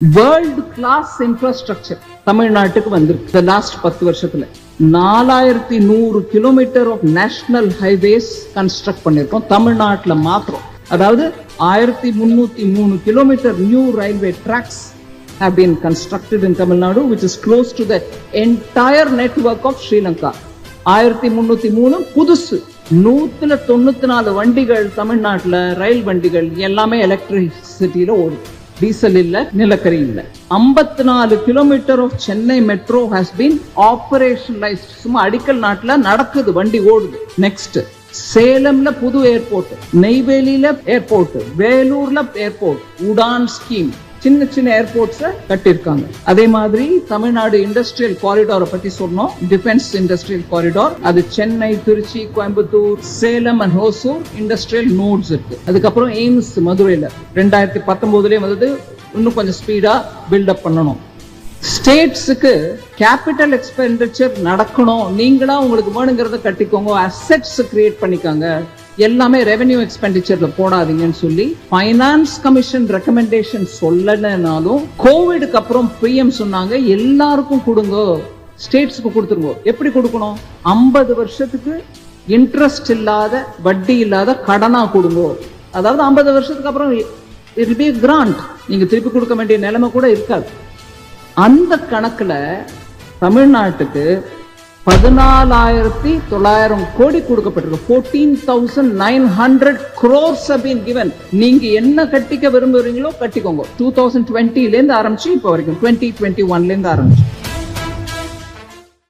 World class infrastructure தமிழ்நாட்டுக்கு வந்திருக்கு இந்த லாஸ்ட் பத்து வருஷத்துல நாலாயிரத்தி நூறு kilometre of national highways construct பண்ணிருக்கோம். தமிழ்நாட்டுல மாத்திரம். அதாவது ஆயிரத்தி முன்னூத்தி மூணு kilometre new railway tracks have been constructed in Tamil Nadu which is close to the entire network of Sri Lanka ஆயிரத்தி முன்னூத்தி மூணு புதுசு. நூத்துல தொண்ணூத்தி நாலு வண்டிகள் தமிழ்நாட்டுல ரயில் வண்டிகள் எல்லாமே எலக்ட்ரிசிட்டியில ஓடும். டீசல் இல்ல நிலக்கரி இல்ல. ஐம்பத்தி நாலு kilometre of Chennai metro has been operationalised சும்மா அடிக்கல் நாட்டில் நடக்குது வண்டி ஓடுது. நெக்ஸ்ட் சேலம்ல புது ஏர்போர்ட் நெய்வேலியில ஏர்போர்ட் வேலூர்ல ஏர்போர்ட் உடான் ஸ்கீம் சின்ன சின்ன ஏர்போர்ட்ஸை கட்டியிருக்காங்க. அதே மாதிரி தமிழ்நாடு இண்டஸ்ட்ரியல் காரிடாரை பத்தி சொன்னோம். டிஃபென்ஸ் இண்டஸ்ட்ரியல் காரிடார் அது Chennai Trichy Coimbatore Salem and Hosur industrial nodes இருக்கு. அதுக்கப்புறம் எய்ம்ஸ் மதுரையில. ரெண்டாயிரத்தி பத்தொன்பதுலயே வந்து இன்னும் கொஞ்சம் ஸ்பீடா பில்டப் பண்ணணும். ஸ்டேட்ஸுக்கு கேபிட்டல் எக்ஸ்பெண்டிச்சர் நடக்கணும். நீங்களா உங்களுக்கு வேணுங்கிறத கட்டிக்கோங்க. அசெட்ஸ் கிரியேட் பண்ணிக்காங்க. எல்லாமே ரெவென்யூ எக்ஸ்பெண்டிச்சர்ல போடாதீங்கன்னு சொல்லி ஃபைனான்ஸ் கமிஷன் ரெக்கமெண்டேஷன் சொல்லலைனாலும் கோவிடுக்கு அப்புறம் பிஎம் சொன்னாங்க எல்லாருக்கும் கொடுங்க. ஸ்டேட்ஸ்க்கு கொடுத்துருங்க. எப்படி கொடுக்கணும்? ஐம்பது வருஷத்துக்கு இன்ட்ரெஸ்ட் இல்லாத வட்டி இல்லாத கடனா கொடுங்க. அதாவது ஐம்பது வருஷத்துக்கு அப்புறம் இட் பி கிராண்ட் நீங்க திருப்பி கொடுக்க வேண்டிய நிலைமை கூட இருக்காது. அந்த கணக்குல தமிழ்நாட்டுக்கு பதினாலாயிரத்தி தொள்ளாயிரம் கோடி கொடுக்கப்பட்டிருக்கு. Fourteen thousand nine hundred crores been given நீங்க என்ன கட்டிக்க விரும்புறீங்களோ கட்டிக்கோங்க. டூ தௌசண்ட் டுவெண்ட்டிலேருந்து ஆரம்பிச்சு இப்போ வரைக்கும். டுவெண்ட்டி டுவெண்ட்டி ஒன்லேருந்து ஆரம்பிச்சு.